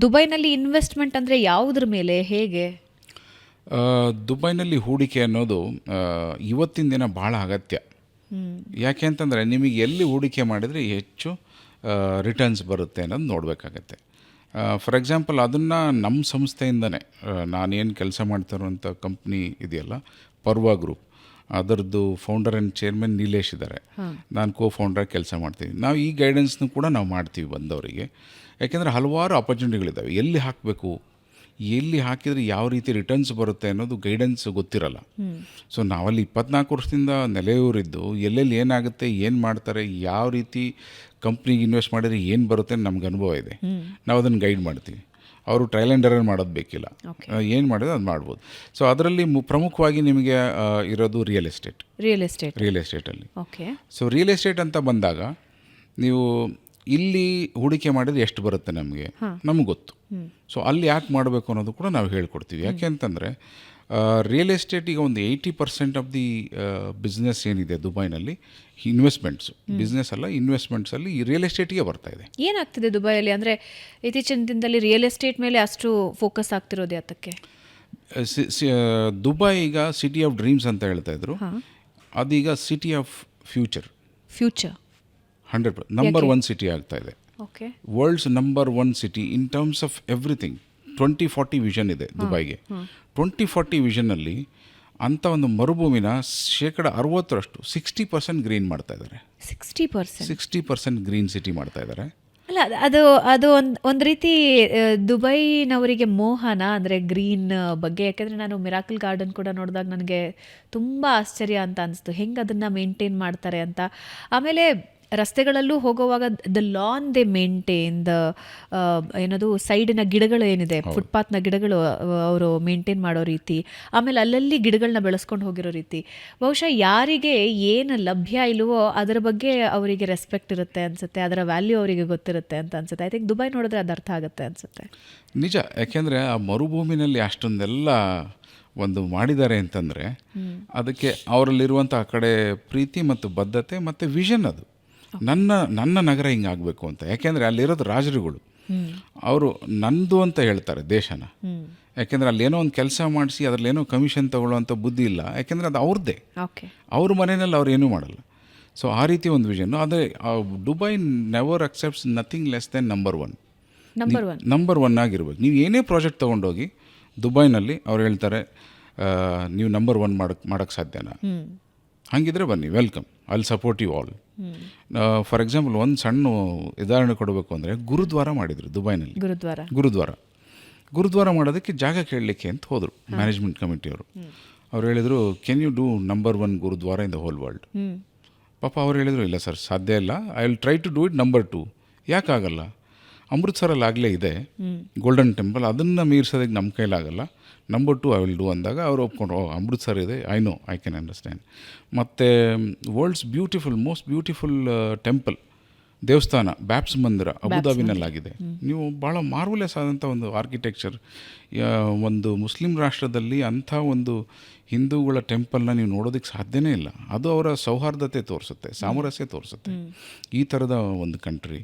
ದುಬೈನಲ್ಲಿ ಇನ್ವೆಸ್ಟ್ಮೆಂಟ್ ಅಂದರೆ ಯಾವುದ್ರ ಮೇಲೆ? ಹೇಗೆ? ದುಬೈನಲ್ಲಿ ಹೂಡಿಕೆ ಅನ್ನೋದು ಇವತ್ತಿನ ದಿನ ಭಾಳ ಅಗತ್ಯ. ಯಾಕೆ ಅಂತಂದರೆ ನಿಮಗೆ ಎಲ್ಲಿ ಹೂಡಿಕೆ ಮಾಡಿದರೆ ಹೆಚ್ಚು ರಿಟರ್ನ್ಸ್ ಬರುತ್ತೆ ಅನ್ನೋದು ನೋಡಬೇಕಾಗತ್ತೆ. ಫಾರ್ ಎಕ್ಸಾಂಪಲ್ ಅದನ್ನು ನಮ್ಮ ಸಂಸ್ಥೆಯಿಂದನೇ ನಾನೇನು ಕೆಲಸ ಮಾಡ್ತಿರೋಂಥ ಕಂಪ್ನಿ ಇದೆಯಲ್ಲ ಪರ್ವಾ ಗ್ರೂಪ್ ಅದರದ್ದು ಫೌಂಡರ್ ಆ್ಯಂಡ್ ಚೇರ್ಮನ್ ನೀಲೇಶ್ ಇದ್ದಾರೆ ನಾನು ಕೋ ಫೌಂಡರ್ ಕೆಲಸ ಮಾಡ್ತೀನಿ. ನಾವು ಈ ಗೈಡೆನ್ಸ್ನು ಕೂಡ ನಾವು ಮಾಡ್ತೀವಿ ಬಂದವರಿಗೆ. ಯಾಕೆಂದರೆ ಹಲವಾರು ಆಪರ್ಚುನಿಟಿಗಳಿದ್ದಾವೆ ಎಲ್ಲಿ ಹಾಕಬೇಕು? ಎಲ್ಲಿ ಹಾಕಿದರೆ ಯಾವ ರೀತಿ ರಿಟರ್ನ್ಸ್ ಬರುತ್ತೆ ಅನ್ನೋದು ಗೈಡೆನ್ಸ್ ಗೊತ್ತಿರಲ್ಲ. ಸೊ ನಾವಲ್ಲಿ ಇಪ್ಪತ್ನಾಲ್ಕು ವರ್ಷದಿಂದ ನೆಲೆಯೂರಿದ್ದು ಎಲ್ಲೆಲ್ಲಿ ಏನಾಗುತ್ತೆ ಏನು ಮಾಡ್ತಾರೆ ಯಾವ ರೀತಿ ಕಂಪ್ನಿಗೆ ಇನ್ವೆಸ್ಟ್ ಮಾಡಿದರೆ ಏನು ಬರುತ್ತೆ ನಮ್ಗೆ ಅನುಭವ ಇದೆ. ನಾವು ಅದನ್ನು ಗೈಡ್ ಮಾಡ್ತೀವಿ. ಅವರು ಟ್ರಯಲ್ ಆ್ಯಂಡ್ ಎರರ್ ಮಾಡೋದು ಬೇಕಿಲ್ಲ. ಏನು ಮಾಡಿದ್ರೆ ಅದು ಮಾಡ್ಬೋದು. ಸೊ ಅದರಲ್ಲಿ ಮು ಪ್ರಮುಖವಾಗಿ ನಿಮಗೆ ಇರೋದು real estate real estate real ಎಸ್ಟೇಟಲ್ಲಿ okay so real estate ಅಂತ ಬಂದಾಗ ನೀವು ಇಲ್ಲಿ ಹೂಡಿಕೆ ಮಾಡಿದ್ರೆ ಎಷ್ಟು ಬರುತ್ತೆ ನಮಗೆ? ನಮ್ಗೆ ಗೊತ್ತು. ಸೊ ಅಲ್ಲಿ ಯಾಕೆ ಮಾಡಬೇಕು ಅನ್ನೋದು ಕೂಡ ನಾವು ಹೇಳ್ಕೊಡ್ತೀವಿ. ಯಾಕೆ ಅಂತಂದರೆ ರಿಯಲ್ ಎಸ್ಟೇಟ್ ಈಗ ಒಂದು eighty percent of the business ಏನಿದೆ ದುಬೈನಲ್ಲಿ? ಇನ್ವೆಸ್ಟ್ಮೆಂಟ್ಸ್ ಬಿಸ್ನೆಸ್ ಅಲ್ಲ ಇನ್ವೆಸ್ಟ್ಮೆಂಟ್ಸಲ್ಲಿ ಈ ರಿಯಲ್ ಎಸ್ಟೇಟಿಗೆ ಬರ್ತಾ ಇದೆ. ಏನಾಗ್ತಿದೆ ದುಬೈಯಲ್ಲಿ? ಅಂದರೆ ಇತ್ತೀಚಿನ ದಿನದಲ್ಲಿ ರಿಯಲ್ ಎಸ್ಟೇಟ್ ಮೇಲೆ ಅಷ್ಟು ಫೋಕಸ್ ಆಗ್ತಿರೋದು ಅದಕ್ಕೆ ದುಬೈ ಈಗ ಸಿಟಿ ಆಫ್ ಡ್ರೀಮ್ಸ್ ಅಂತ ಹೇಳ್ತಾ ಇದ್ರು. ಅದೀಗ city of future future hundred number one city ಆಗ್ತಾ ಇದೆ. Okay world's number one city in terms of everything twenty forty vision ಇದೆ ದುಬೈಗೆ. ಟ್ವೆಂಟಿ ಫಾರ್ಟಿ ವಿಷನಲ್ಲಿ ಅಂಥ ಒಂದು ಮರುಭೂಮಿನ ಶೇಕಡ ಅರವತ್ತರಷ್ಟು ಸಿಕ್ಸ್ಟಿ ಪರ್ಸೆಂಟ್ ಗ್ರೀನ್ ಮಾಡ್ತಾ ಇದ್ದಾರೆ. Sixty percent sixty percent green city ಮಾಡ್ತಾ ಇದ್ದಾರೆ. ಅಲ್ಲ ಅದು ಅದು ಒಂದು ಒಂದು ರೀತಿ ದುಬೈನವರಿಗೆ ಮೋಹನ ಅಂದರೆ ಗ್ರೀನ್ ಬಗ್ಗೆ. ಯಾಕೆಂದರೆ ನಾನು ಮಿರಾಕಲ್ ಗಾರ್ಡನ್ ಕೂಡ ನೋಡಿದಾಗ ನನಗೆ ತುಂಬ ಆಶ್ಚರ್ಯ ಅಂತ ಅನಿಸ್ತು. ಹೆಂಗೆ ಅದನ್ನು ಮೇಂಟೈನ್ ಮಾಡ್ತಾರೆ ಅಂತ. ಆಮೇಲೆ ರಸ್ತೆಗಳಲ್ಲೂ ಹೋಗುವಾಗ the lawn they maintain the ಏನದು ಸೈಡಿನ ಗಿಡಗಳು ಏನಿದೆ ಫುಟ್ಪಾತ್ನ ಗಿಡಗಳು ಅವರು ಮೇಂಟೈನ್ ಮಾಡೋ ರೀತಿ ಆಮೇಲೆ ಅಲ್ಲಲ್ಲಿ ಗಿಡಗಳನ್ನ ಬೆಳೆಸ್ಕೊಂಡು ಹೋಗಿರೋ ರೀತಿ. ಬಹುಶಃ ಯಾರಿಗೆ ಏನು ಲಭ್ಯ ಇಲ್ವೋ ಅದರ ಬಗ್ಗೆ ಅವರಿಗೆ ರೆಸ್ಪೆಕ್ಟ್ ಇರುತ್ತೆ ಅನ್ಸುತ್ತೆ ಅದರ ವ್ಯಾಲ್ಯೂ ಅವರಿಗೆ ಗೊತ್ತಿರುತ್ತೆ ಅಂತ ಅನ್ಸುತ್ತೆ. ಐ ಥಿಂಕ್ ದುಬೈ ನೋಡಿದ್ರೆ ಅದು ಅರ್ಥ ಆಗುತ್ತೆ ಅನ್ಸುತ್ತೆ. ನಿಜ ಯಾಕೆಂದರೆ ಆ ಮರುಭೂಮಿನಲ್ಲಿ ಅಷ್ಟೊಂದೆಲ್ಲ ಒಂದು ಮಾಡಿದ್ದಾರೆ ಅಂತಂದರೆ ಅದಕ್ಕೆ ಅವರಲ್ಲಿರುವಂಥ ಆ ಕಡೆ ಪ್ರೀತಿ ಮತ್ತು ಬದ್ಧತೆ ಮತ್ತು ವಿಷನ್ ಅದು. ನನ್ನ ನನ್ನ ನಗರ ಹಿಂಗಾಗಬೇಕು ಅಂತ. ಯಾಕೆಂದರೆ ಅಲ್ಲಿರೋದು ರಾಜರುಗಳು. ಅವರು ನಂದು ಅಂತ ಹೇಳ್ತಾರೆ ದೇಶನ. ಯಾಕೆಂದರೆ ಅಲ್ಲೇನೋ ಒಂದು ಕೆಲಸ ಮಾಡಿಸಿ ಅದರಲ್ಲೇನೋ ಕಮಿಷನ್ ತಗೊಳ್ಳೋವಂಥ ಬುದ್ಧಿ ಇಲ್ಲ. ಯಾಕೆಂದರೆ ಅದು ಅವ್ರದ್ದೇ ಅವ್ರ ಮನೆಯಲ್ಲಿ ಅವ್ರು ಏನೂ ಮಾಡಲ್ಲ. ಸೊ ಆ ರೀತಿ ಒಂದು ವಿಷನ್ನು ಆದರೆ Dubai never accepts nothing less than number one number one number one ಆಗಿರ್ಬೇಕು. ನೀವು ಏನೇ ಪ್ರಾಜೆಕ್ಟ್ ತೊಗೊಂಡೋಗಿ ದುಬೈನಲ್ಲಿ ಅವ್ರು ಹೇಳ್ತಾರೆ ನೀವು ನಂಬರ್ ಒನ್ ಮಾಡಕ್ಕೆ ಮಾಡೋಕ್ಕೆ ಸಾಧ್ಯನಾ? ಹಾಗಿದ್ರೆ ಬನ್ನಿ welcome I'll support you all for example ಒಂದು ಸಣ್ಣ ಉದಾಹರಣೆ ಕೊಡಬೇಕು ಅಂದರೆ ಗುರುದ್ವಾರ ಮಾಡಿದರು ದುಬೈನಲ್ಲಿ. ಗುರುದ್ವಾರ. ಗುರುದ್ವಾರ. ಗುರುದ್ವಾರ ಮಾಡೋದಕ್ಕೆ ಜಾಗ ಕೇಳಲಿಕ್ಕೆ ಅಂತ ಹೋದರು ಮ್ಯಾನೇಜ್ಮೆಂಟ್ ಕಮಿಟಿಯವರು ಅವ್ರು. ಹೇಳಿದರು can you do number one gurudwara in the whole world ಪಾಪ ಅವ್ರು ಹೇಳಿದರು ಇಲ್ಲ ಸರ್ ಸಾಧ್ಯ ಇಲ್ಲ. I will try to do it number two ಯಾಕಾಗಲ್ಲ? ಅಮೃತ್ಸರಲ್ಲಿ ಆಗಲೇ ಇದೆ. ಗೋಲ್ಡನ್ ಟೆಂಪಲ್ ಅದನ್ನು ಮೀರ್ಸೋದಕ್ಕೆ ನಮ್ಮ ಕೈಲಾಗಲ್ಲ. Number two I will do ಅಂದಾಗ ಅವ್ರು ಒಪ್ಕೊಂಡು ಓ ಅಮೃತ್ಸರ್ ಇದೆ. I know I can understand ಮತ್ತು world's beautiful most beautiful temple ದೇವಸ್ಥಾನ ಬ್ಯಾಪ್ಸ್ ಮಂದಿರ ಅಬುದಾಬಿನಲ್ಲಾಗಿದೆ. ನೀವು ಭಾಳ ಮಾರ್ವಲೆಸ್ ಆದಂಥ ಒಂದು ಆರ್ಕಿಟೆಕ್ಚರ್ ಒಂದು ಮುಸ್ಲಿಂ ರಾಷ್ಟ್ರದಲ್ಲಿ ಅಂಥ ಒಂದು ಹಿಂದೂಗಳ ಟೆಂಪಲ್ನ ನೀವು ನೋಡೋದಕ್ಕೆ ಸಾಧ್ಯನೇ ಇಲ್ಲ. ಅದು ಅವರ ಸೌಹಾರ್ದತೆ ತೋರಿಸುತ್ತೆ ಸಾಮರಸ್ಯ ತೋರಿಸುತ್ತೆ. ಈ ಥರದ ಒಂದು ಕಂಟ್ರಿ